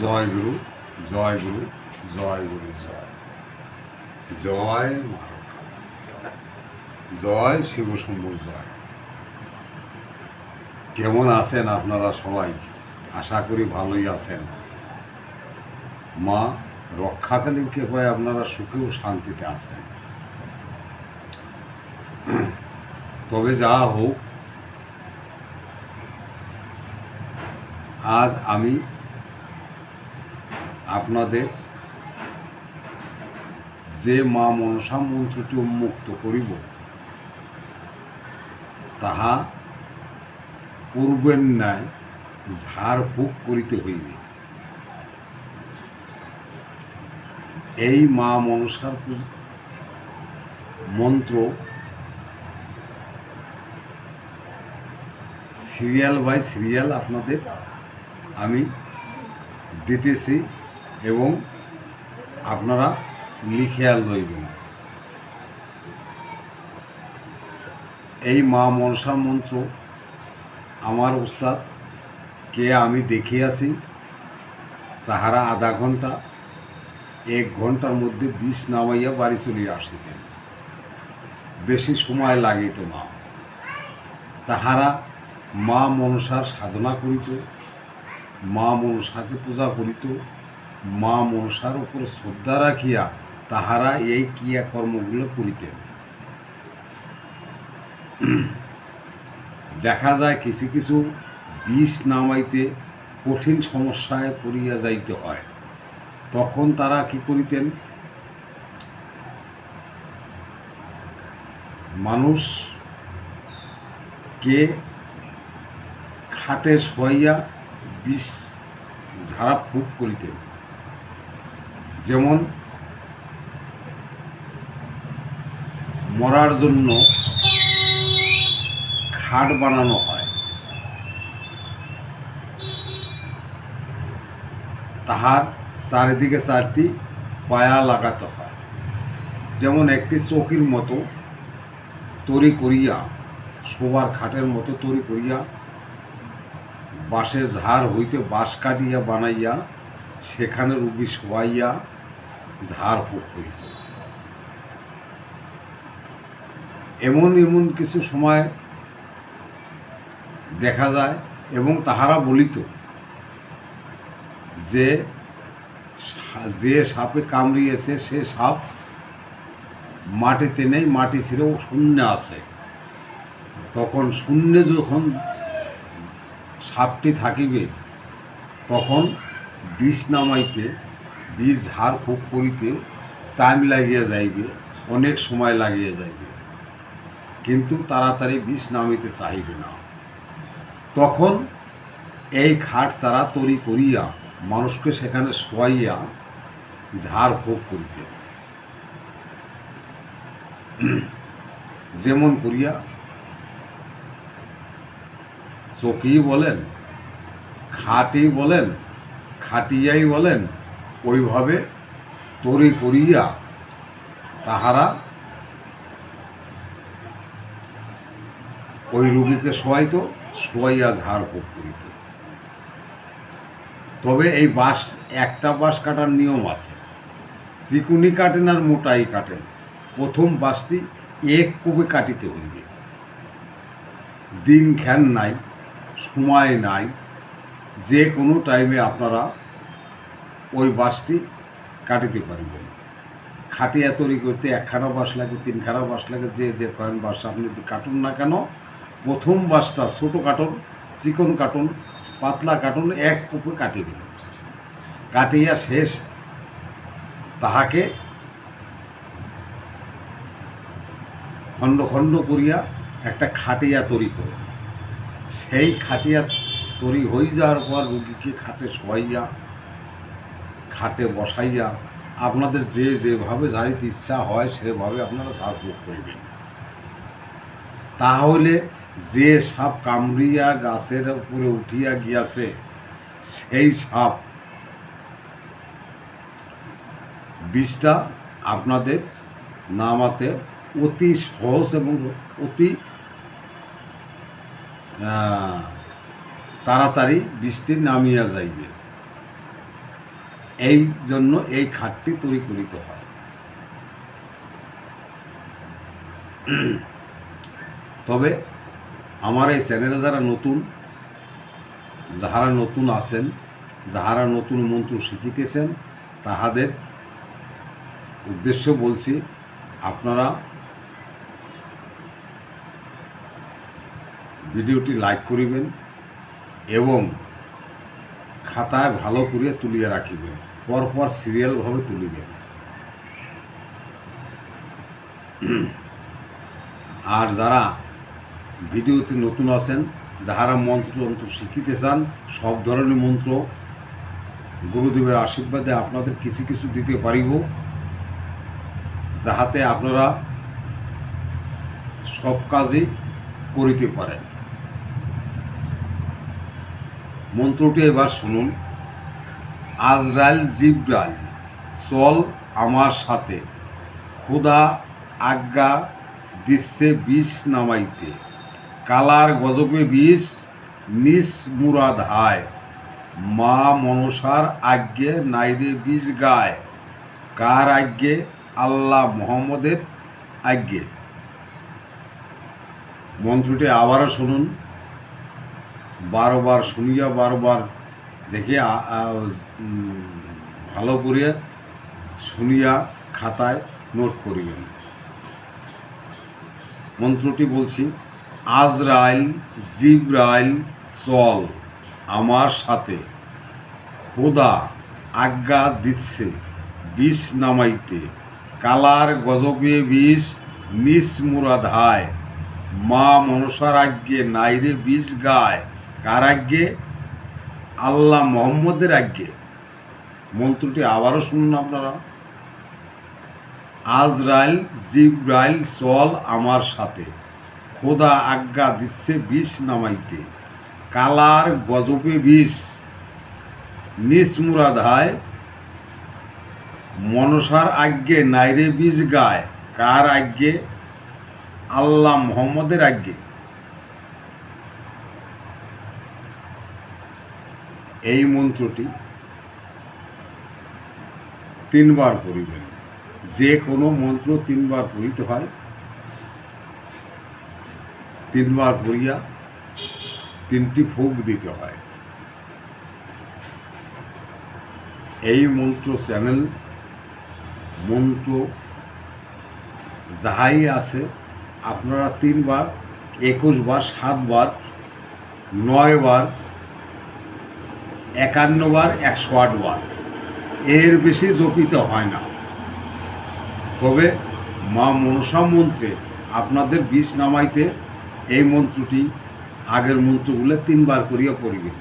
জয় গুরু জয় গুরু জয় গুরু, জয়। জয় জয়। জয় শিব শম্ভুর জয়। কেমন আছেন আপনারা সবাই? আশা করি ভালোই আছেন। মা রক্ষাকালীন কৃপায় আপনারা সুখে ও শান্তিতে আছেন। তবে যা হোক, আজ আমি আপনাদের যে মা মনসা মন্ত্রটি উন্মুক্ত করিব, তাহা পূর্বের ন্যায় ঝাড়ফুঁক করিতে হইবে। এই মা মনসার মন্ত্র সিরিয়াল বাই সিরিয়াল আপনাদের আমি দিতেছি। এবং আপনারা লিখে আর লইবেন এই মা মনসা মন্ত্র আমার উস্তাদ, কে আমি দেখিয়াছি, তাহারা আধা ঘণ্টা এক ঘণ্টার মধ্যে বিষ নামাইয়া বাড়ি চলিয়া আসিতেন। বেশি সময় লাগিত না। তাহারা মা মনসার সাধনা করিত, মা মনসাকে পূজা করিত মা মনসার উপর শ্রদ্ধা রাখিয়া তাহারা এই ক্রিয়াকর্মগুলো করিতেন। দেখা যায় কিছু কিছু বিষ নামাইতে কঠিন সমস্যায় পড়িয়া যাইতে হয়। তখন তারা কি করিতেন? মানুষকে খাটে শোয়াইয়া বিষ ঝাড়া ফুক করিতেন। যেমন মরার জন্য খাট বানানো হয়, তাহার চারিদিকে চারটি পায়া লাগাতে হয়। যেমন একটি চৌকির মতো তৈরি করিয়া, শোবার খাটের মতো তৈরি করিয়া, বাঁশের ঝাড় হইতে বাঁশ কাটিয়া বানাইয়া, সেখানে রুগী শোয়াইয়া ঝাড় ফুক করিত এমন এমন কিছু সময় দেখা যায় এবং তাহারা বলিত যে যে সাপে কামড়িয়েছে, সে সাপ মাটিতে নেই, মাটি ছেড়েও শূন্য আছে। তখন শূন্যে যখন সাপটি থাকিবে, তখন বিষ নামাইতে বীজ ঝাড় ফুক করিতে টাইম লাগিয়া যাইবে, অনেক সময় লাগিয়া যাইবে। কিন্তু তাড়াতাড়ি বিষ নামিতে চাহিবে না। তখন এই খাট তারা তৈরি করিয়া মানুষকে সেখানে শোয়াইয়া ঝাড় ফুক করিতে যেমন করিয়া চকি বলেন, খাটি বলেন, খাটিয়াই বলেন ওইভাবে তৈরি করিয়া তাহারা ওই রুগীকে শোয়াইতো, শোয়াইয়া ঝাড়ফুঁক করিত। তবে এই বাঁশ, একটা বাঁশ কাটার নিয়ম আছে। চিকুনি কাটেন আর মোটাই কাটেন। প্রথম বাঁশটি এক কোপে কাটিতে হইবে। দিন খ্যান নাই, সময় নাই, যে কোনো টাইমে আপনারা ওই বাঁশটি কাটিতে পারিবেন। খাটিয়া তৈরি করতে একখানা বাঁশ লাগে, তিনখানা বাঁশ লাগে, যে যে কয়েন বাঁশ আপনি কাটুন না কেন, প্রথম বাঁশটা ছোটো কাটুন, চিকন কাটুন, পাতলা কাটুন, এক কুপে কাটিবেন কাটিয়া শেষ। তাহাকে খণ্ড খণ্ড করিয়া একটা খাটিয়া তৈরি করো সেই খাটিয়া তৈরি হয়ে যাওয়ার পর রুগীকে খাটে শোয়াইয়া খাটে বসাইয়া আপনাদের যে যেভাবে জারিতে ইচ্ছা হয় সেভাবে আপনারা সাপ ভোগ করিবেন। তাহলে যে সাপ কামড়িয়া গাছের উপরে উঠিয়া গিয়াছে, সেই সাপ বিষটা আপনাদের নামাতে অতি সহজ এবং অতি তাড়াতাড়ি বৃষ্টি নামিয়া যাইবে। এই জন্য এই খাটটি তৈরি করিতে হয়। তবে আমার এই চ্যানেলে যারা নতুন, যাহারা নতুন আছেন, যাহারা নতুন মন্ত্র শিখিতেছেন, তাহাদের উদ্দেশ্য বলছি, আপনারা ভিডিওটি লাইক করিবেন এবং খাতায় ভালো করে তুলিয়া রাখিবেন। পরপর সিরিয়ালভাবে তুলিবেন আর যারা ভিডিওতে নতুন আছেন, যাহারা মন্ত্র তন্ত্র শিখিতে চান, সব ধরনের মন্ত্র গুরুদেবের আশীর্বাদে আপনাদের কিছু কিছু দিতে পারিব, যাহাতে আপনারা সব কাজই করিতে পারেন। মন্ত্রটি এবার শুনুন। আজরাইল জিব্রাইল, চল আমার সাথে। খোদা আজ্ঞা দিচ্ছে বিষ নামাইতে। কালার গজবে বিষ নিস মুরাদ হায়। মা মনসার আজ্ঞে নাইরে বিষ গায়। কার আজ্ঞে? আল্লাহ মোহাম্মদের আজ্ঞে। মন্ত্রটি আবারও শুনুন। বারবার শুনিয়া বারবার দেখে ভালো করে শুনিয়া খাতায় নোট করিবেন। মন্ত্রটি বলছি, আজরাইল, জিব্রাইল, চল, আমার সাথে। খোদা আজ্ঞা দিচ্ছে বিষ নামাইতে। কালার গজবে বিষ নিস মুরাধায়। মা মনসার আজ্ঞে নাইরে বিষ গায়। কার আজ্ঞে আল্লাহ মোহাম্মদের আজ্ঞে। মন্ত্রটি আবারও শুনুন আপনারা। আজরাইল, জিব্রাইল চল আমার সাথে। খোদা আজ্ঞা দিচ্ছে বিষ নামাইতে। কালার গজবে বিষ। নিসমুরাধায় মনসার আজ্ঞে নাইরে বিষ গায়। কার আজ্ঞে? আল্লাহ মোহাম্মদের আজ্ঞে। এই মন্ত্রটি তিনবার পড়িবেন। যে কোনো মন্ত্র তিনবার পড়িতে হয়। তিনবার পড়িয়া তিনটি ফুক দিতে হয়। এই মন্ত্র চ্যানেল, মন্ত্র যাহাই আছে, আপনারা তিনবার, একুশ বার সাতবার নয় বার একান্ন বার একশো আট বার এর বেশি জপিত হয় না। তবে মা মনসা মন্ত্রে আপনাদের বিষ নামাইতে এই মন্ত্রটি আগের মন্ত্রগুলো তিনবার করিয়া পড়িবেন।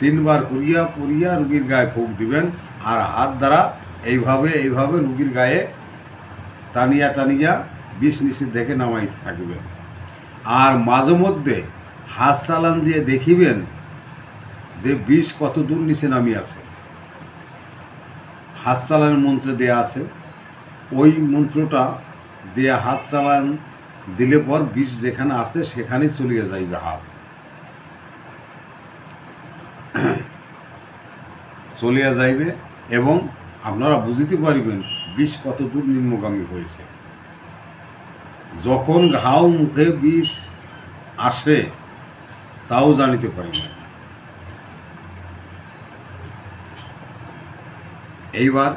তিনবার করিয়া পড়িয়া রুগীর গায়ে ফুক দিবেন আর হাত দ্বারা এইভাবে এইভাবে রুগীর গায়ে টানিয়া টানিয়া বিষ দেখে নামাইতে থাকিবেন। আর মাঝে মধ্যে হাত চালান দিয়ে দেখিবেন যে বিষ কত দূর নিচে নামিয়ে আছে। হাত চালান মন্ত্রে দেয়া আছে। ওই মন্ত্রটা দিয়ে হাত চালান দিলে পর বিষ যেখানে আছে সেখানেই চলিয়ে যাইবে হাত। চলিয়া যাইবে এবং আপনারা বুঝিতে পারিবেন বিষ কত দূর নিম্নগামী হয়েছে। যখন ঘাও মুখে বিষ আসে, তাও জানিতে পারিবেন। এইবার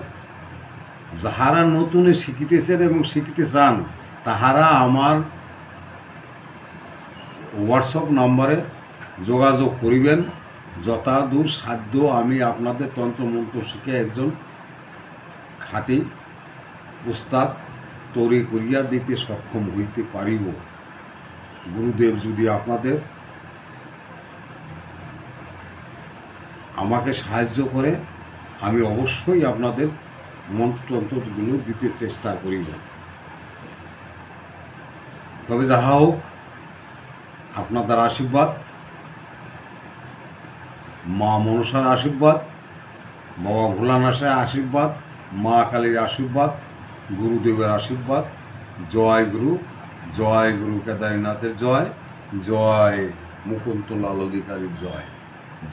যাহারা নতুনে শিখিতেছেন এবং শিখিতে চান, তাহারা আমার হোয়াটসঅ্যাপ নম্বরে যোগাযোগ করিবেন। যথাদূর সাধ্য আমি আপনাদের তন্ত্রমন্ত্র শিখে একজন খাঁটি উস্তাদ তৈরি করিয়া দিতে সক্ষম হইতে পারিব। গুরুদেব যদি আপনাদের আমাকে সাহায্য করে আমি অবশ্যই আপনাদের মন্ত্রতন্ত্রগুলো দিতে চেষ্টা করিব তবে যাহা হোক, আপনাদের আশীর্বাদ, মা মনসার আশীর্বাদ, বাবা ভোলানাথের আশীর্বাদ, মা কালীর আশীর্বাদ, গুরুদেবের আশীর্বাদ, জয় গুরু জয় গুরু কেদারনাথের জয় জয় মুকুন্তলাল অধিকারীর জয়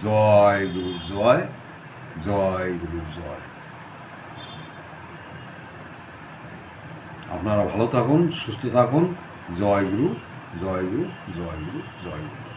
জয় গুরু জয় জয় গুরু জয় আপনারা ভালো থাকুন, সুস্থ থাকুন, জয় গুরু জয় গুরু জয় গুরু জয় গুরু।